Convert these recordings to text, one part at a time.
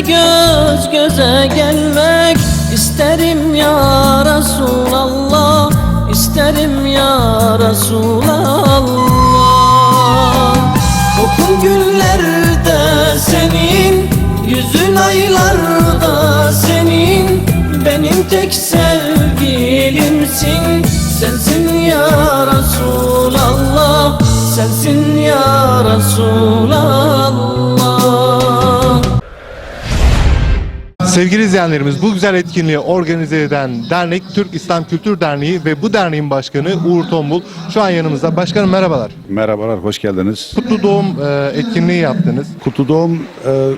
Göz göze gelmek isterim ya Resulallah isterim ya Resulallah. Kokun güllerde senin Yüzün aylarda senin. Benim tek sevgilimsin Sensin ya Resulallah Sensin ya Resulallah Sevgili izleyenlerimiz bu güzel etkinliği organize eden dernek Türk İslam Kültür Derneği ve bu derneğin başkanı Uğur Tombul şu an yanımızda. Başkanım merhabalar. Merhabalar, hoş geldiniz. Kutlu doğum e, etkinliği yaptınız. Kutlu doğum e,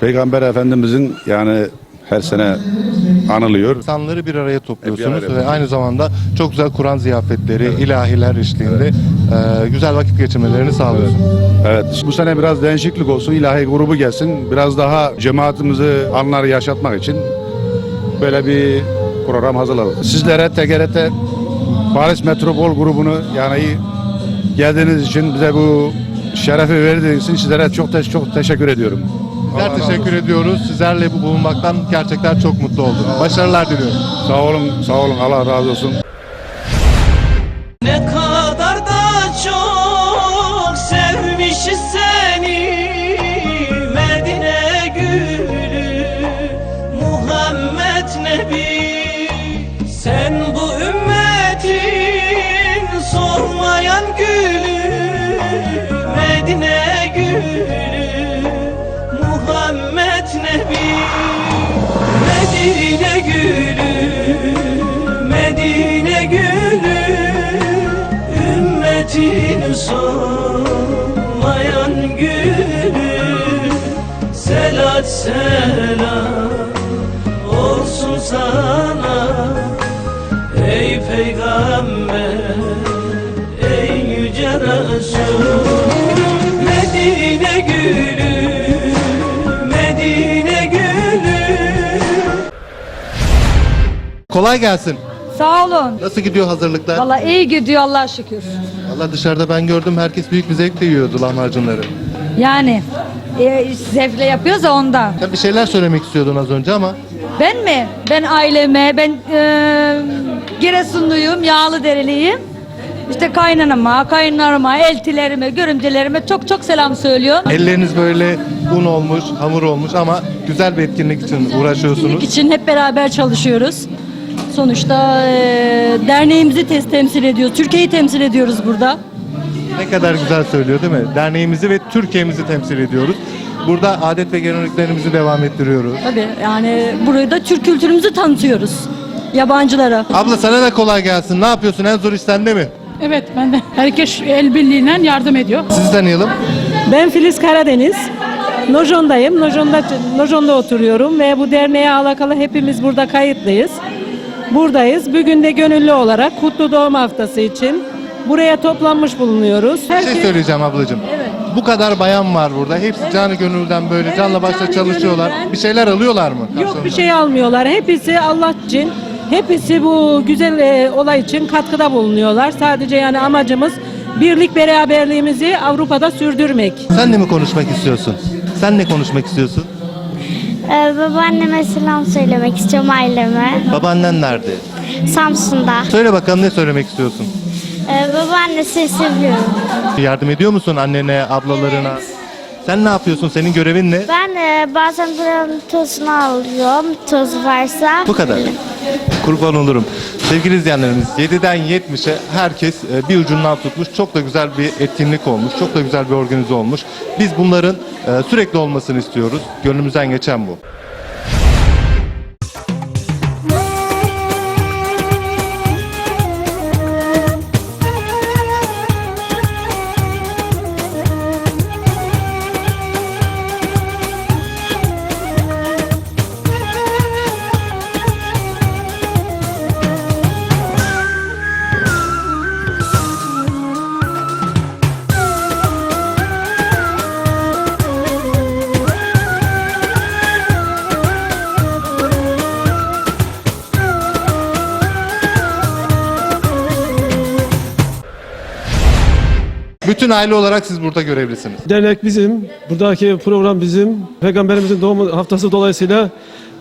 Peygamber Efendimizin yani her sene anılıyor. İnsanları bir araya topluyorsunuz Bir araya ve aynı zamanda çok güzel Kur'an ziyafetleri, ilahiler eşliğinde e, güzel vakit geçirmelerini sağlıyorsunuz. Evet, bu sene biraz değişiklik olsun, ilahi grubu gelsin. Biraz daha cemaatimizi anları yaşatmak için böyle bir program hazırladık. Sizlere TGRT Paris Metropol grubunu yani geldiğiniz için bize bu şerefi verdiğiniz için sizlere çok te- çok teşekkür ediyorum. Bizler teşekkür ediyoruz. Sizlerle bu bulunmaktan gerçekten çok mutlu oldum. Başarılar diliyorum. Sağ olun, sağ olun. Allah razı olsun. Ne kadar da çok sevmişiz seni Medine gülü Muhammed Nebi Sen bu ümmetin solmayan gülü Medine gülü Medine gülü Medine gülü Ümmetin solmayan gülü. Selat selam olsun sana Ey peygamber ey yüce Resul. Medine gülü Medine Kolay gelsin. Sağ olun. Nasıl gidiyor hazırlıklar? Valla iyi gidiyor Allah'a şükür. Valla dışarıda ben gördüm herkes büyük bir zevkle yiyordu lahmacunları. Yani e, zevkle yapıyoruz da ondan. Sen bir şeyler söylemek istiyordun az önce ama Ben mi? Ben aileme, ben e, Giresunluyum, yağlı dereliyim. İşte kaynanama, kaynarıma, eltilerime, görümcelerime çok çok selam söylüyorum. elleriniz böyle un olmuş, hamur olmuş ama güzel bir etkinlik için uğraşıyorsunuz. etkinlik için hep beraber çalışıyoruz. Sonuçta e, derneğimizi tes- temsil ediyoruz. Türkiye'yi temsil ediyoruz burada. Ne kadar güzel söylüyor değil mi? Derneğimizi ve Türkiye'mizi temsil ediyoruz. Burada adet ve geleneklerimizi devam ettiriyoruz. Tabii yani burayı da Türk kültürümüzü tanıtıyoruz yabancılara. Abla sana da kolay gelsin. Ne yapıyorsun? En zor iş sende mi? Evet ben de herkes el birliğiyle yardım ediyor. Sizi tanıyalım. Ben Filiz Karadeniz. Nojon'dayım. Nojon'da, Nojon'da oturuyorum ve bu derneğe alakalı hepimiz burada kayıtlıyız. Buradayız. Bugün de gönüllü olarak Kutlu Doğum Haftası için buraya toplanmış bulunuyoruz. Bir şey söyleyeceğim ablacığım. Bu kadar bayan var burada. Hepsi canı gönülden böyle canla başla canı çalışıyorlar. gönülden. Bir şeyler alıyorlar mı? Yok bir karşılığında? şey almıyorlar. Hepsi Allah için, hepsi bu güzel e, olay için katkıda bulunuyorlar. Sadece yani amacımız birlik beraberliğimizi Avrupa'da sürdürmek. Sen de mi konuşmak istiyorsun? Sen ne konuşmak istiyorsun? Ee, babaanneme selam söylemek istiyorum aileme. Babaannen nerede? Samsun'da. Söyle bakalım ne söylemek istiyorsun? Ee, babaannesi seviyorum. Yardım ediyor musun annene, ablalarına? Sen ne yapıyorsun? Senin görevin ne? Ben e, bazen buranın tozunu alıyorum. Toz varsa. Bu kadar. Kurban olurum. Sevgili izleyenlerimiz 7'den 70'e herkes e, bir ucundan tutmuş. Çok da güzel bir etkinlik olmuş. Çok da güzel bir organize olmuş. Biz bunların e, sürekli olmasını istiyoruz. Gönlümüzden geçen bu. Bütün aile olarak siz burada görevlisiniz. Dernek bizim, buradaki program bizim. Peygamberimizin doğum haftası dolayısıyla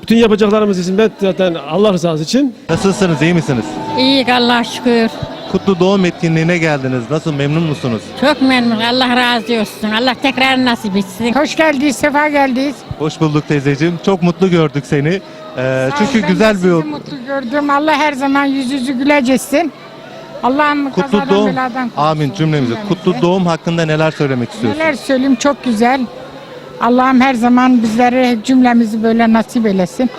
bütün yapacaklarımız hizmet zaten Allah rızası için. Nasılsınız, iyi misiniz? İyi Allah şükür. Kutlu doğum etkinliğine geldiniz. Nasıl, memnun musunuz? Çok memnun. Allah razı olsun. Allah tekrar nasip etsin. Hoş geldiniz, sefa geldiniz. Hoş bulduk teyzeciğim. Çok mutlu gördük seni. Ee, çünkü Ben de güzel bir sizi mutlu gördüm. Allah her zaman yüzünüzü güleceksin. Allah'ım kutlu kazadan doğum. beladan korusun. Amin cümlemize. Cümlemize. Kutlu doğum hakkında neler söylemek istiyorsun? Neler söyleyeyim çok güzel. Allah'ım her zaman bizlere cümlemizi böyle nasip eylesin.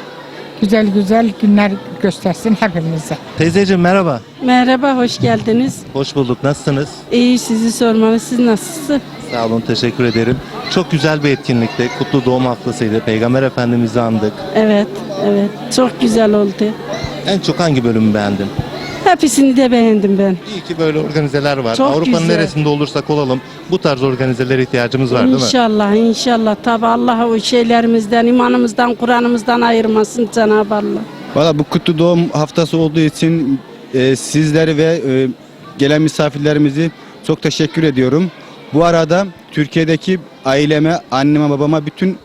Güzel güzel günler göstersin hepimize. Teyzeciğim merhaba. Merhaba, hoş geldiniz. Hoş bulduk. Nasılsınız? İyi sizi sormalı. Siz nasılsınız? Sağ olun, teşekkür ederim. Çok güzel bir etkinlikte. Kutlu doğum haftasıydı. Peygamber Efendimiz'i andık. Evet, evet. Çok güzel oldu. En çok hangi bölümü beğendin? Hepsini de beğendim ben. İyi ki böyle organizeler var. Çok Avrupa'nın güzel. neresinde olursak olalım bu tarz organizelere ihtiyacımız var değil mi? İnşallah, inşallah. Tabi Allah o şeylerimizden, imanımızdan, Kur'an'ımızdan ayırmasın Cenab-ı Allah. Valla bu kutlu doğum haftası olduğu için e, sizleri ve e, gelen misafirlerimizi çok teşekkür ediyorum. Bu arada Türkiye'deki aileme, anneme, babama bütün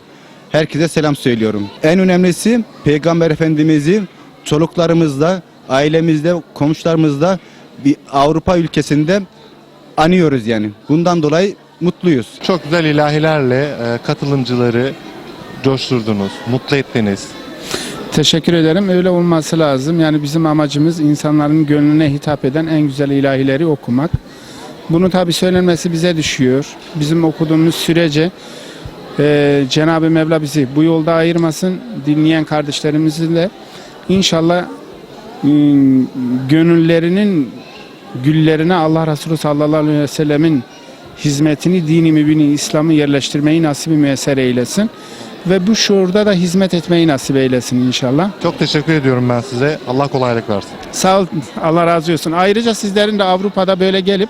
herkese selam söylüyorum. En önemlisi Peygamber Efendimiz'i çoluklarımızda, ailemizde, komşularımızda bir Avrupa ülkesinde anıyoruz yani. Bundan dolayı mutluyuz. Çok güzel ilahilerle e, katılımcıları coşturdunuz, mutlu ettiniz. Teşekkür ederim. Öyle olması lazım. Yani bizim amacımız insanların gönlüne hitap eden en güzel ilahileri okumak. Bunu tabi söylenmesi bize düşüyor. Bizim okuduğumuz sürece e, Cenab-ı Mevla bizi bu yolda ayırmasın. Dinleyen kardeşlerimizin de inşallah gönüllerinin güllerine Allah Resulü sallallahu aleyhi ve sellemin hizmetini, dini mübini, İslam'ı yerleştirmeyi nasip müyesser eylesin. Ve bu şuurda da hizmet etmeyi nasip eylesin inşallah. Çok teşekkür ediyorum ben size. Allah kolaylık versin. Sağ ol, Allah razı olsun. Ayrıca sizlerin de Avrupa'da böyle gelip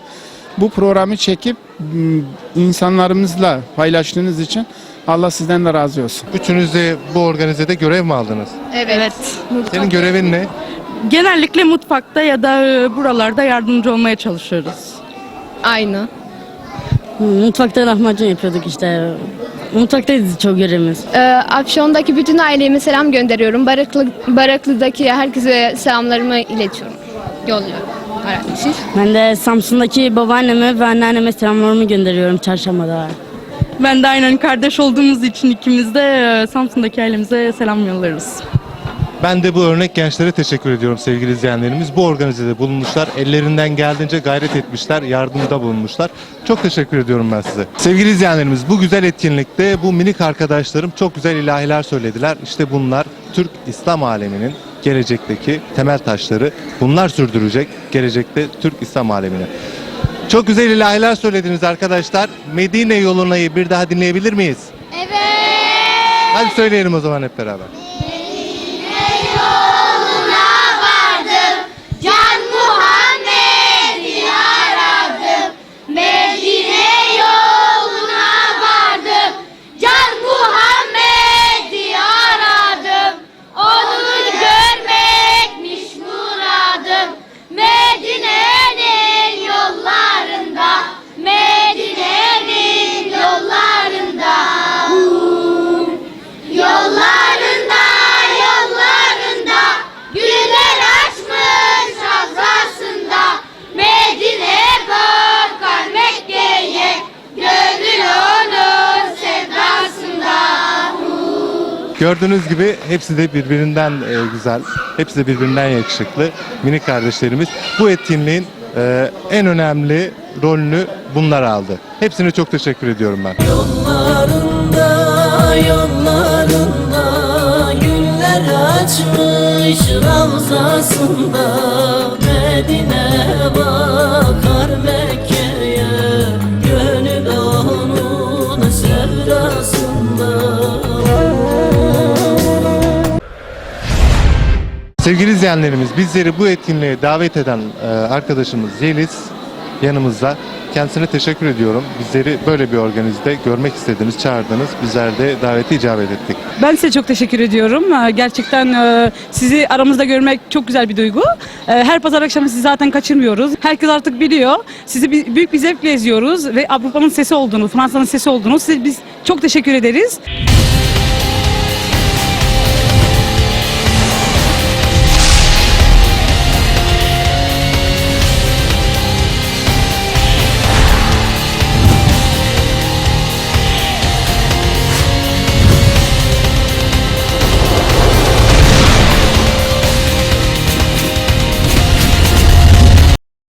bu programı çekip m, insanlarımızla paylaştığınız için Allah sizden de razı olsun. Üçünüz de bu organizede görev mi aldınız? Evet. Senin görevin ne? Genellikle mutfakta ya da e, buralarda yardımcı olmaya çalışıyoruz. Aynı. Mutfakta lahmacun yapıyorduk işte. Mutfaktayız çok görevimiz. Ee, Afşon'daki bütün aileme selam gönderiyorum. Baraklı, Baraklı'daki herkese selamlarımı iletiyorum. Yolluyorum. Herhalde. Siz? Ben de Samsun'daki babaanneme ve anneanneme selamlarımı gönderiyorum çarşambada. Ben de aynen kardeş olduğumuz için ikimiz de e, Samsun'daki ailemize selam yollarız. Ben de bu örnek gençlere teşekkür ediyorum sevgili izleyenlerimiz. Bu organizede bulunmuşlar. Ellerinden geldiğince gayret etmişler, yardımda bulunmuşlar. Çok teşekkür ediyorum ben size. Sevgili izleyenlerimiz bu güzel etkinlikte bu minik arkadaşlarım çok güzel ilahiler söylediler. İşte bunlar Türk İslam aleminin gelecekteki temel taşları. Bunlar sürdürecek gelecekte Türk İslam alemini. Çok güzel ilahiler söylediniz arkadaşlar. Medine yolunayı bir daha dinleyebilir miyiz? Evet. Hadi söyleyelim o zaman hep beraber. Can Gördüğünüz gibi hepsi de birbirinden e, güzel, hepsi de birbirinden yakışıklı minik kardeşlerimiz. Bu etkinliğin e, en önemli rolünü bunlar aldı. Hepsine çok teşekkür ediyorum ben. Yollarında, yollarında Güller açmış ravzasında Sevgili izleyenlerimiz bizleri bu etkinliğe davet eden e, arkadaşımız Yeliz yanımızda. Kendisine teşekkür ediyorum. Bizleri böyle bir organizde görmek istediniz, çağırdınız. Bizler de daveti icabet ettik. Ben size çok teşekkür ediyorum. Ee, Gerçekten e, sizi aramızda görmek çok güzel bir duygu. Her pazar akşamı sizi zaten kaçırmıyoruz. Herkes artık biliyor. Sizi büyük bir zevkle izliyoruz ve Avrupa'nın sesi olduğunu, Fransa'nın sesi olduğunu size biz çok teşekkür ederiz.